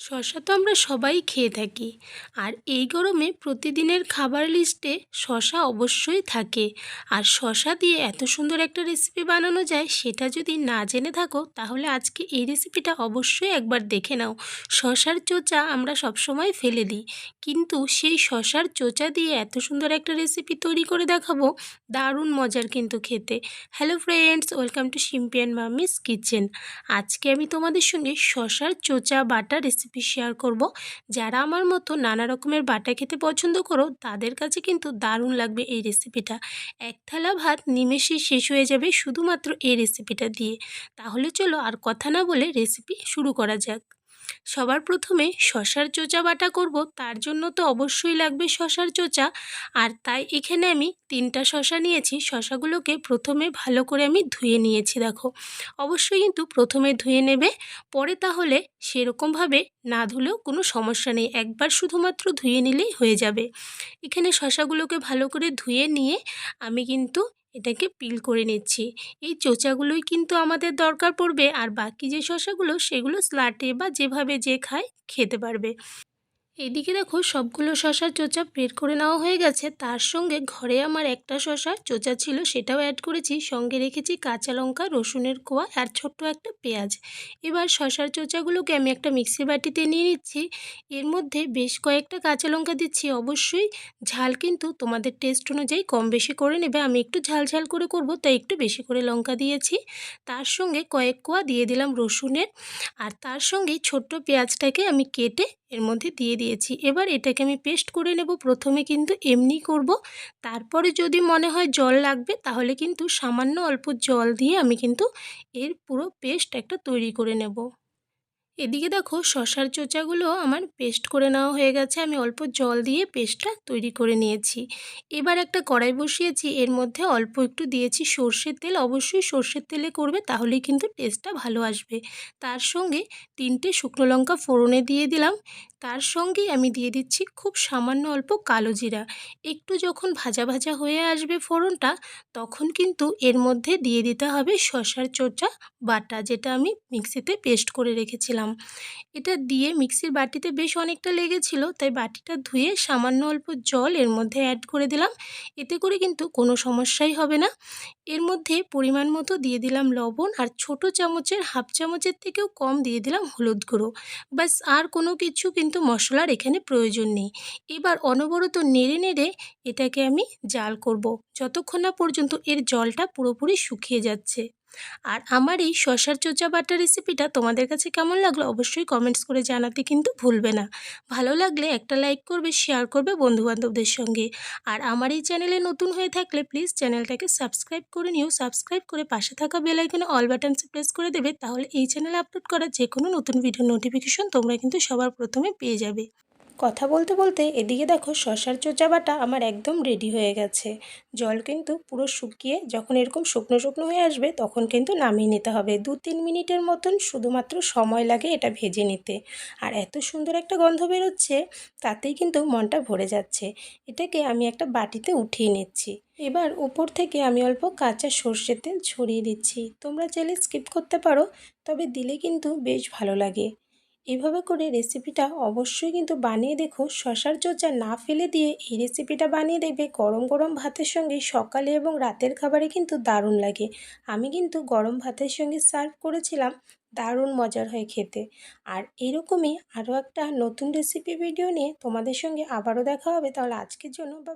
শশা তো আমরা সবাই খেয়ে থাকি। আর এই গরমে প্রতিদিনের খাবার লিস্টে শশা অবশ্যই থাকে। আর শশা দিয়ে এত সুন্দর একটা রেসিপি বানানো যায়, সেটা যদি না জেনে থাকো, তাহলে আজকে এই রেসিপিটা অবশ্যই একবার দেখে নাও। শশার চোচা আমরা সবসময় ফেলে দিই। কিন্তু সেই শশার চোচা দিয়ে এত সুন্দর একটা রেসিপি তৈরি করে দেখাবো, দারুণ মজার কিন্তু খেতে। হ্যালো ফ্রেন্ডস ওয়েলকাম টু শিম্পিয়ান মামিস কিচেন আজকে আমি তোমাদের সঙ্গে শশার চোচা বাটা রেসিপি শেয়ার করব। যারা আমার মতো নানা রকমের বাটা খেতে পছন্দ করো, তাদের কাছে কিন্তু দারুণ লাগবে এই রেসিপিটা এক থালা ভাত নিমেষে শেষ হয়ে যাবে শুধুমাত্র এই রেসিপিটা দিয়ে। তাহলে চলো আর কথা না বলে রেসিপি শুরু করা যাক। সবার প্রথমে শশার চোচা বাটা করব, তার জন্য তো অবশ্যই লাগবে শশার চোচা। আর তাই এখানে আমি তিনটা শশা নিয়েছি, শশাগুলোকে প্রথমে ভালো করে আমি ধুয়ে নিয়েছি, দেখো। অবশ্যই কিন্তু প্রথমে ধুয়ে নেবে, পরে তাহলে সেরকমভাবে না ধুলেও কোনো সমস্যা নেই, একবার শুধুমাত্র ধুয়ে নিলেই হয়ে যাবে। এখানে শশাগুলোকে ভালো করে ধুয়ে নিয়ে আমি কিন্তু এটাকে পিল করে নিচ্ছি। এই চোচাগুলোই কিন্তু আমাদের দরকার পড়বে, আর বাকি যে শশাগুলো সেগুলো স্লাটে বা যেভাবে যে খায়, খেতে পারবে। এদিকে দেখো সবগুলো শশার চোচা বের করে নেওয়া হয়ে গেছে। তার সঙ্গে ঘরে আমার একটা শশার চোচা ছিল, সেটাও অ্যাড করেছি। সঙ্গে রেখেছি কাঁচা লঙ্কা, রসুনের কোয়া আর ছোট্ট একটা পেঁয়াজ। এবার শশার চোচাগুলোকে আমি একটা মিক্সি বাটিতে নিয়ে নিচ্ছি। এর মধ্যে বেশ কয়েকটা কাঁচা লঙ্কা দিচ্ছি। অবশ্যই ঝাল কিন্তু তোমাদের টেস্ট অনুযায়ী কম বেশি করে নেবে। আমি একটু ঝাল ঝাল করে করব, তাই একটু বেশি করে লঙ্কা দিয়েছি। তার সঙ্গে কয়েক কোয়া দিয়ে দিলাম রসুনের। আর তার সঙ্গে ছোট্ট পেঁয়াজটাকে আমি কেটে এর মধ্যে দিয়ে দিয়েছি। এবার এটাকে আমি পেস্ট করে নেব। প্রথমে কিন্তু এমনি করব। তারপরে যদি মনে হয় জল লাগবে, তাহলে কিন্তু সামান্য অল্প জল দিয়ে আমি কিন্তু এর পুরো পেস্ট একটা তৈরি করে নেব। এদিকে দেখো শশার চোচাগুলো আমার পেস্ট করে নেওয়া হয়ে গেছে। আমি অল্প জল দিয়ে পেস্টটা তৈরি করে নিয়েছি। এবার একটা কড়াই বসিয়েছি। এর মধ্যে অল্প একটু দিয়েছি সর্ষের তেল। অবশ্যই সর্ষের তেলে করবে, তাহলেই কিন্তু টেস্টটা ভালো আসবে। তার সঙ্গে তিনটে শুকনো লঙ্কা ফোড়নে দিয়ে দিলাম। তার সঙ্গেই আমি দিয়ে দিচ্ছি খুব সামান্য অল্প কালো জিরা। একটু যখন ভাজা ভাজা হয়ে আসবে ফোড়নটা, তখন কিন্তু এর মধ্যে দিয়ে দিতে হবে শশার চোচা বাটা, যেটা আমি মিক্সিতে পেস্ট করে রেখেছিলাম। এটা দিয়ে মিক্সির বাটিতে বেশ অনেকটা লেগেছিল, তাই বাটিটা ধুয়ে সামান্য অল্প জল এর মধ্যে অ্যাড করে দিলাম। এতে করে কিন্তু কোনো সমস্যাই হবে না। এর মধ্যে পরিমাণ মতো দিয়ে দিলাম লবণ আর ছোট চামচের হাফ চামচের থেকেও কম দিয়ে দিলাম হলুদ গুঁড়ো। বাস আর কোনো কিছু কিন্তু মশলার এখানে প্রয়োজন নেই। এবার অনবরত নেড়ে নেড়ে এটাকে আমি জাল করব। যতক্ষণ না পর্যন্ত এর জলটা পুরোপুরি শুকিয়ে যাচ্ছে। আর আমার এই শশার চোচা বাটা রেসিপিটা তোমাদের কাছে কেমন লাগল অবশ্যই কমেন্টস করে জানাতে কিন্তু ভুলবে না। ভালো লাগলে একটা লাইক করবে শেয়ার করবে বন্ধুবান্ধবদের সঙ্গে। আর আমার এই চ্যানেলে নতুন হয়ে থাকলে প্লিজ চ্যানেলটাকে সাবস্ক্রাইব করে নিও। সাবস্ক্রাইব করে পাশে থাকা বেল আইকনে অল বাটনসে প্রেস করে দেবে। তাহলে এই চ্যানেলে আপলোড করা যে কোনো নতুন ভিডিও নোটিফিকেশন তোমরা কিন্তু সবার প্রথমে পেয়ে যাবে। কথা বলতে বলতে এদিকে দেখো শশার চোচা বাটা আমার একদম রেডি হয়ে গেছে। জল কিন্তু পুরো শুকিয়ে যখন এরকম শুকনো শুকনো হয়ে আসবে তখন কিন্তু নামিয়ে নিতে হবে। দু তিন মিনিটের মতন শুধুমাত্র সময় লাগে এটা ভেজে নিতে। আর এত সুন্দর একটা গন্ধ বেরোচ্ছে, তাতেই কিন্তু মনটা ভরে যাচ্ছে। এটাকে আমি একটা বাটিতে উঠিয়ে নিচ্ছি। এবার উপর থেকে আমি অল্প কাঁচা সর্ষের তেল ছড়িয়ে দিচ্ছি। তোমরা চাইলে স্কিপ করতে পারো, তবে দিলে কিন্তু বেশ ভালো লাগে। এভাবে করে রেসিপিটা অবশ্যই কিন্তু বানিয়ে দেখো। শশার চর্চা না ফেলে দিয়ে এই রেসিপিটা বানিয়ে দেখবে গরম গরম ভাতের সঙ্গে সকালে এবং রাতের খাবারে কিন্তু দারুণ লাগে। আমি কিন্তু গরম ভাতের সঙ্গে সার্ভ করেছিলাম, দারুণ মজার হয় খেতে। আর এরকমই আরও একটা নতুন রেসিপি ভিডিও নিয়ে তোমাদের সঙ্গে আবারও দেখা হবে। তাহলে আজকের জন্য বা